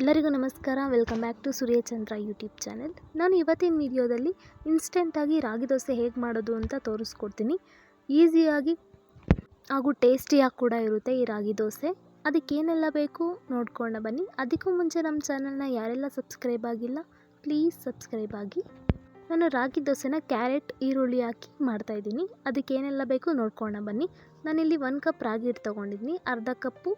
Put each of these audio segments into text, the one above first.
ಎಲ್ಲರಿಗೂ ನಮಸ್ಕಾರ. Welcome back to Suryachandra YouTube channel. ನಾನು ಇವತ್ತಿನ ವಿಡಿಯೋದಲ್ಲಿ ಇನ್ಸ್ಟೆಂಟಾಗಿ ರಾಗಿ ದೋಸೆ ಹೇಗೆ ಮಾಡೋದು ಅಂತ ತೋರಿಸ್ಕೊಡ್ತೀನಿ. ಈಸಿಯಾಗಿ ಹಾಗೂ ಟೇಸ್ಟಿಯಾಗಿ ಕೂಡ ಇರುತ್ತೆ ಈ ರಾಗಿ ದೋಸೆ. ಅದಕ್ಕೇನೆಲ್ಲ ಬೇಕು ನೋಡ್ಕೊಂಡು ಬನ್ನಿ. ಅದಕ್ಕೂ ಮುಂಚೆ ನಮ್ಮ ಚಾನಲ್ನ ಯಾರೆಲ್ಲ ಸಬ್ಸ್ಕ್ರೈಬ್ ಆಗಿಲ್ಲ ಪ್ಲೀಸ್ ಸಬ್ಸ್ಕ್ರೈಬ್ ಆಗಿ. ನಾನು ರಾಗಿ ದೋಸೆನ ಕ್ಯಾರೆಟ್ ಈರುಳ್ಳಿ ಹಾಕಿ ಮಾಡ್ತಾಯಿದ್ದೀನಿ ಅದಕ್ಕೇನೆಲ್ಲ ಬೇಕು ನೋಡ್ಕೊಂಡು ಬನ್ನಿ. ನಾನಿಲ್ಲಿ ಒಂದು ಕಪ್ ರಾಗಿ ಹಿಟ್ಟು ತೊಗೊಂಡಿದ್ದೀನಿ. ಅರ್ಧ ಕಪ್ಪು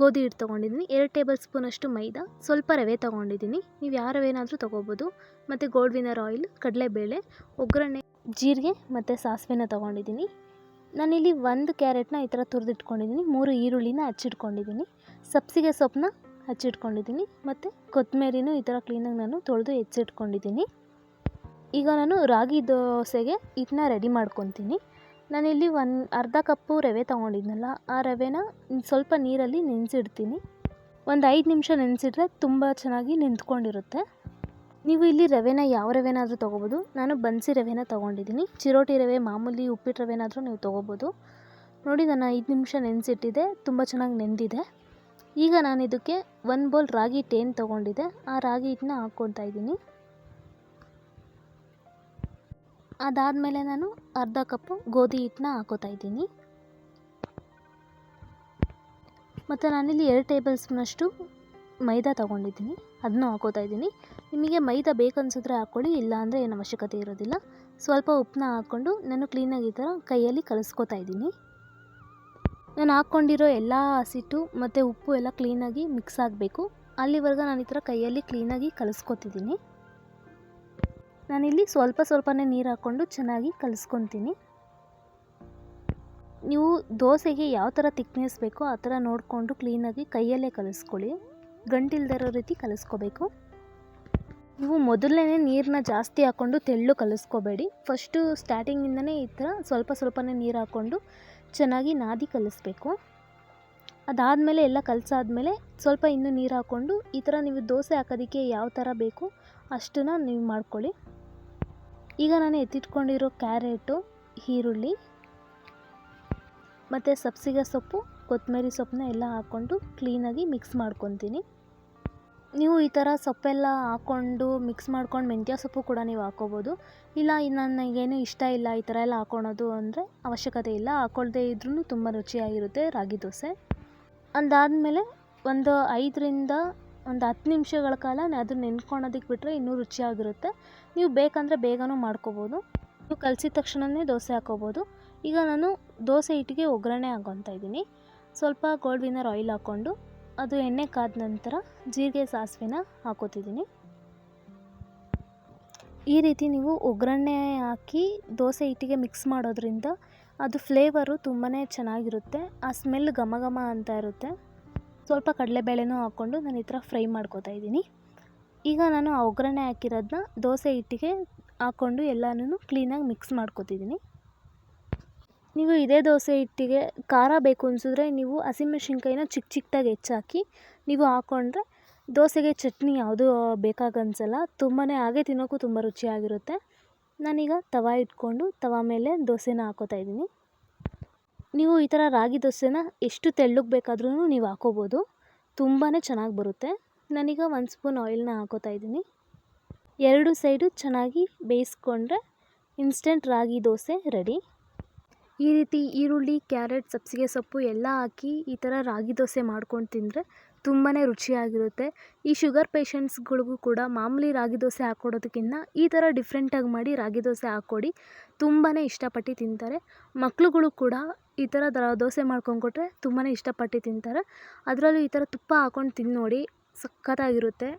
ಗೋಧಿ ಹಿಟ್ಟು ತೊಗೊಂಡಿದ್ದೀನಿ. ಎರಡು ಟೇಬಲ್ ಸ್ಪೂನಷ್ಟು ಮೈದಾ. ಸ್ವಲ್ಪ ರವೆ ತೊಗೊಂಡಿದ್ದೀನಿ. ನೀವು ಯಾವ ರವೆನಾದರೂ ತೊಗೋಬೋದು. ಮತ್ತು ಗೋಲ್ಡ್ ವಿನರ್ ಆಯಿಲ್ ಕಡಲೆಬೇಳೆ, ಒಗ್ಗರಣೆ, ಜೀರಿಗೆ ಮತ್ತು ಸಾಸಿವೆನ ತೊಗೊಂಡಿದ್ದೀನಿ. ನಾನಿಲ್ಲಿ ಒಂದು ಕ್ಯಾರೆಟ್ನ ಈ ಥರ ತುರಿದಿಟ್ಕೊಂಡಿದ್ದೀನಿ. ಮೂರು ಈರುಳ್ಳಿನ ಹಚ್ಚಿಟ್ಕೊಂಡಿದ್ದೀನಿ. ಸಬ್ಸಿಗೆ ಸೊಪ್ಪನ್ನ ಹಚ್ಚಿಟ್ಕೊಂಡಿದ್ದೀನಿ. ಮತ್ತು ಕೊತ್ತಂಬರಿನೂ ಈ ಥರ ಕ್ಲೀನಾಗಿ ನಾನು ತೊಳೆದು ಹೆಚ್ಚಿಟ್ಕೊಂಡಿದ್ದೀನಿ. ಈಗ ನಾನು ರಾಗಿ ದೋಸೆಗೆ ಹಿಟ್ಟನ್ನ ರೆಡಿ ಮಾಡ್ಕೊತೀನಿ. ನಾನಿಲ್ಲಿ ಒನ್ ಅರ್ಧ ಕಪ್ಪು ರವೆ ತೊಗೊಂಡಿದ್ನಲ್ಲ, ಆ ರವೆನ ಸ್ವಲ್ಪ ನೀರಲ್ಲಿ ನೆನೆಸಿಡ್ತೀನಿ. ಒಂದು ಐದು ನಿಮಿಷ ನೆನೆಸಿಟ್ರೆ ತುಂಬ ಚೆನ್ನಾಗಿ ನಿಂತ್ಕೊಂಡಿರುತ್ತೆ ನೀವು ಇಲ್ಲಿ ರವೆನ ಯಾವ ರವೆನಾದರೂ ತೊಗೋಬೋದು. ನಾನು ಬನ್ಸಿ ರವೆನ ತೊಗೊಂಡಿದ್ದೀನಿ. ಚಿರೋಟಿ ರವೆ, ಮಾಮೂಲಿ ಉಪ್ಪಿಟ್ಟು ರವೆನಾದರೂ ನೀವು ತೊಗೋಬೋದು. ನೋಡಿ, ನಾನು ಐದು ನಿಮಿಷ ನೆನೆಸಿಟ್ಟಿದೆ, ತುಂಬ ಚೆನ್ನಾಗಿ ನೆಂದಿದೆ. ಈಗ ನಾನು ಇದಕ್ಕೆ ಒಂದು ಬೌಲ್ ರಾಗಿ ಟೇನ್ ತೊಗೊಂಡಿದ್ದೆ. ಆ ರಾಗಿ ಹಿಟ್ಟನ್ನ ಹಾಕ್ಕೊಳ್ತಾ ಇದ್ದೀನಿ. ಅದಾದಮೇಲೆ ನಾನು ಅರ್ಧ ಕಪ್ಪು ಗೋಧಿ ಹಿಟ್ಟನ್ನ ಹಾಕೋತಾ ಇದ್ದೀನಿ. ಮತ್ತು ನಾನಿಲ್ಲಿ ಎರಡು ಟೇಬಲ್ ಸ್ಪೂನಷ್ಟು ಮೈದಾ ತೊಗೊಂಡಿದ್ದೀನಿ. ಅದನ್ನು ಹಾಕೋತಾ ಇದ್ದೀನಿ. ನಿಮಗೆ ಮೈದಾ ಬೇಕನ್ಸಿದ್ರೆ ಹಾಕ್ಕೊಳ್ಳಿ ಇಲ್ಲ ಅಂದರೆ ಏನು ಅವಶ್ಯಕತೆ ಇರೋದಿಲ್ಲ. ಸ್ವಲ್ಪ ಉಪ್ಪನ್ನ ಹಾಕ್ಕೊಂಡು ನಾನು ಕ್ಲೀನಾಗಿ ಈ ಥರ ಕೈಯಲ್ಲಿ ಕಲಿಸ್ಕೋತಾ ಇದ್ದೀನಿ. ನಾನು ಹಾಕ್ಕೊಂಡಿರೋ ಎಲ್ಲ ಹಸಿಟ್ಟು ಮತ್ತು ಉಪ್ಪು ಎಲ್ಲ ಕ್ಲೀನಾಗಿ ಮಿಕ್ಸ್ ಆಗಬೇಕು. ಅಲ್ಲಿವರೆಗೂ ನಾನು ಈ ಥರ ಕೈಯಲ್ಲಿ ಕ್ಲೀನಾಗಿ ಕಲಿಸ್ಕೊತಿದ್ದೀನಿ. ನಾನಿಲ್ಲಿ ಸ್ವಲ್ಪ ಸ್ವಲ್ಪನೇ ನೀರು ಹಾಕ್ಕೊಂಡು ಚೆನ್ನಾಗಿ ಕಲಿಸ್ಕೊತೀನಿ. ನೀವು ದೋಸೆಗೆ ಯಾವ ಥರ ತಿಕ್ನೆಸ್ ಬೇಕೋ ಆ ಥರ ನೋಡಿಕೊಂಡು ಕ್ಲೀನಾಗಿ ಕೈಯಲ್ಲೇ ಕಲಿಸ್ಕೊಳ್ಳಿ. ಗಂಟಿಲ್ದಿರೋ ರೀತಿ ಕಲಿಸ್ಕೋಬೇಕು. ನೀವು ಮೊದಲನೇ ನೀರನ್ನ ಜಾಸ್ತಿ ಹಾಕ್ಕೊಂಡು ತೆಳ್ಳು ಕಲಿಸ್ಕೋಬೇಡಿ. ಫಸ್ಟು ಸ್ಟಾರ್ಟಿಂಗಿಂದನೇ ಈ ಥರ ಸ್ವಲ್ಪ ಸ್ವಲ್ಪನೇ ನೀರು ಹಾಕ್ಕೊಂಡು ಚೆನ್ನಾಗಿ ನಾದಿ ಕಲಿಸ್ಬೇಕು. ಅದಾದಮೇಲೆ ಎಲ್ಲ ಕಲಸಾದ್ಮೇಲೆ ಸ್ವಲ್ಪ ಇನ್ನೂ ನೀರು ಹಾಕ್ಕೊಂಡು ಈ ಥರ ನೀವು ದೋಸೆ ಹಾಕೋದಕ್ಕೆ ಯಾವ ಥರ ಬೇಕು ಅಷ್ಟನ್ನ ನೀವು ಮಾಡ್ಕೊಳ್ಳಿ. ಈಗ ನಾನು ಎತ್ತಿಟ್ಕೊಂಡಿರೋ ಕ್ಯಾರೆಟು, ಈರುಳ್ಳಿ, ಮತ್ತು ಸಬ್ಸಿಗೆ ಸೊಪ್ಪು, ಕೊತ್ತಂಬರಿ ಸೊಪ್ಪನ್ನ ಎಲ್ಲ ಹಾಕ್ಕೊಂಡು ಕ್ಲೀನಾಗಿ ಮಿಕ್ಸ್ ಮಾಡ್ಕೊತೀನಿ. ನೀವು ಈ ಥರ ಸೊಪ್ಪೆಲ್ಲ ಹಾಕ್ಕೊಂಡು ಮಿಕ್ಸ್ ಮಾಡ್ಕೊಂಡು ಮೆಂತ್ಯ ಸೊಪ್ಪು ಕೂಡ ನೀವು ಹಾಕೋಬೋದು. ಇಲ್ಲ, ನನಗೇನು ಇಷ್ಟ ಇಲ್ಲ ಈ ಥರ ಎಲ್ಲ ಹಾಕ್ಕೊಳೋದು ಅಂದರೆ ಅವಶ್ಯಕತೆ ಇಲ್ಲ. ಹಾಕ್ಕೊಳ್ದೇ ಇದ್ರೂ ತುಂಬ ರುಚಿಯಾಗಿರುತ್ತೆ ರಾಗಿ ದೋಸೆ. ಅದಾದಮೇಲೆ ಒಂದು ಐದರಿಂದ ಒಂದು ಹತ್ತು ನಿಮಿಷಗಳ ಕಾಲ ಅದನ್ನ ನೆನ್ಕೊಳೋದಕ್ಕೆ ಬಿಟ್ಟರೆ ಇನ್ನೂ ರುಚಿಯಾಗಿರುತ್ತೆ. ನೀವು ಬೇಕಂದರೆ ಬೇಗನೂ ಮಾಡ್ಕೋಬೋದು. ನೀವು ಕಲಸಿದ ತಕ್ಷಣವೇ ದೋಸೆ ಹಾಕ್ಕೋಬೋದು ಈಗ ನಾನು ದೋಸೆ ಹಿಟ್ಟಿಗೆ ಒಗ್ಗರಣೆ ಹಾಕೊತಾ ಇದ್ದೀನಿ. ಸ್ವಲ್ಪ ಗೋಲ್ಡ್ ವಿನರ್ ಆಯಿಲ್ ಹಾಕ್ಕೊಂಡು ಅದು ಎಣ್ಣೆ ಕಾದ ನಂತರ ಜೀರಿಗೆ ಸಾಸಿವೆನ ಹಾಕೋತಿದ್ದೀನಿ. ಈ ರೀತಿ ನೀವು ಒಗ್ಗರಣೆ ಹಾಕಿ ದೋಸೆ ಹಿಟ್ಟಿಗೆ ಮಿಕ್ಸ್ ಮಾಡೋದ್ರಿಂದ ಅದು ಫ್ಲೇವರು ತುಂಬಾ ಚೆನ್ನಾಗಿರುತ್ತೆ. ಆ ಸ್ಮೆಲ್ ಘಮ ಘಮ ಅಂತ ಇರುತ್ತೆ. ಸ್ವಲ್ಪ ಕಡಲೆಬೇಳೆನೂ ಹಾಕ್ಕೊಂಡು ನಾನು ಈ ಥರ ಫ್ರೈ ಮಾಡ್ಕೋತಾ ಇದ್ದೀನಿ. ಈಗ ನಾನು ಆ ಒಗ್ಗರಣೆ ಹಾಕಿರೋದನ್ನ ದೋಸೆ ಹಿಟ್ಟಿಗೆ ಹಾಕ್ಕೊಂಡು ಎಲ್ಲನೂ ಕ್ಲೀನಾಗಿ ಮಿಕ್ಸ್ ಮಾಡ್ಕೋತಿದ್ದೀನಿ. ನೀವು ಇದೇ ದೋಸೆ ಹಿಟ್ಟಿಗೆ ಖಾರ ಬೇಕು ಅನಿಸಿದ್ರೆ ನೀವು ಹಸಿಮೆಣ್ಸಿನ್ಕಾಯಿನ ಚಿಕ್ಕ ಚಿಕ್ಕದಾಗಿ ಹೆಚ್ಚಾಕಿ ನೀವು ಹಾಕ್ಕೊಂಡ್ರೆ ದೋಸೆಗೆ ಚಟ್ನಿ ಯಾವುದೂ ಬೇಕಾಗನ್ಸಲ್ಲ ತುಂಬಾ ಹಾಗೆ ತಿನ್ನೋಕ್ಕೂ ತುಂಬ ರುಚಿಯಾಗಿರುತ್ತೆ. ನಾನೀಗ ತವಾ ಇಟ್ಕೊಂಡು ತವಾ ಮೇಲೆ ದೋಸೆನ ಹಾಕೋತಾ ಇದ್ದೀನಿ. ನೀವು ಈ ಥರ ರಾಗಿ ದೋಸೆನ ಎಷ್ಟು ತೆಳ್ಳಗೆ ಬೇಕಾದ್ರೂ ನೀವು ಹಾಕೋಬೋದು. ತುಂಬಾ ಚೆನ್ನಾಗಿ ಬರುತ್ತೆ. ನಾನೀಗ ಒಂದು ಸ್ಪೂನ್ ಆಯಿಲ್ನ ಹಾಕೋತಾ ಇದ್ದೀನಿ. ಎರಡು ಸೈಡು ಚೆನ್ನಾಗಿ ಬೇಯಿಸ್ಕೊಂಡ್ರೆ ಇನ್ಸ್ಟೆಂಟ್ ರಾಗಿ ದೋಸೆ ರೆಡಿ ಈ ರೀತಿ ಈರುಳ್ಳಿ, ಕ್ಯಾರೆಟ್ ಸಬ್ಸಿಗೆ ಸೊಪ್ಪು ಎಲ್ಲ ಹಾಕಿ ಈ ಥರ ರಾಗಿ ದೋಸೆ ಮಾಡ್ಕೊಂಡು ತಿಂದರೆ ತುಂಬಾ ರುಚಿಯಾಗಿರುತ್ತೆ. ಈ ಶುಗರ್ ಪೇಷಂಟ್ಸ್ಗಳಿಗೂ ಕೂಡ ಮಾಮೂಲಿ ರಾಗಿ ದೋಸೆ ಹಾಕ್ಕೊಡೋದಕ್ಕಿಂತ ಈ ಥರ ಡಿಫ್ರೆಂಟಾಗಿ ಮಾಡಿ ರಾಗಿ ದೋಸೆ ಹಾಕ್ಕೊಡಿ ತುಂಬಾ ಇಷ್ಟಪಟ್ಟು ತಿಂತಾರೆ. ಮಕ್ಳುಗಳು ಕೂಡ ಈ ಥರ ದೋಸೆ ಮಾಡ್ಕೊಂಡ್ಕೊಟ್ರೆ ತುಂಬಾ ಇಷ್ಟಪಟ್ಟು ತಿಂತಾರೆ. ಅದರಲ್ಲೂ ಈ ಥರ ತುಪ್ಪ ಹಾಕ್ಕೊಂಡು ತಿಂದು ನೋಡಿ ಸಖತ್ತಾಗಿರುತ್ತೆ.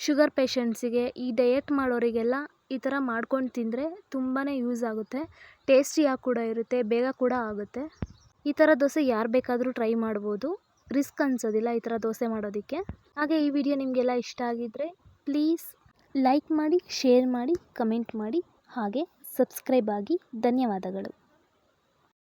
ಶುಗರ್ ಪೇಷಂಟ್ಸಿಗೆ ಈ ಡಯಟ್ ಮಾಡೋರಿಗೆಲ್ಲ ಈ ಥರ ಮಾಡ್ಕೊಂಡು ತಿಂದರೆ ತುಂಬಾ ಯೂಸ್ ಆಗುತ್ತೆ. ಟೇಸ್ಟಿಯಾಗಿ ಕೂಡ ಇರುತ್ತೆ, ಬೇಗ ಕೂಡ ಆಗುತ್ತೆ. ಈ ಥರ ದೋಸೆ ಯಾರು ಬೇಕಾದರೂ ಟ್ರೈ ಮಾಡ್ಬೋದು. ರಿಸ್ಕ್ ಅನ್ಸೋದಿಲ್ಲ ಈ ಥರ ದೋಸೆ ಮಾಡೋದಕ್ಕೆ. ಹಾಗೆ ಈ ವಿಡಿಯೋ ನಿಮಗೆಲ್ಲ ಇಷ್ಟ ಆಗಿದ್ದರೆ ಪ್ಲೀಸ್ ಲೈಕ್ ಮಾಡಿ, ಶೇರ್ ಮಾಡಿ, ಕಮೆಂಟ್ ಮಾಡಿ ಹಾಗೆ ಸಬ್ಸ್ಕ್ರೈಬ್ ಆಗಿ ಧನ್ಯವಾದಗಳು.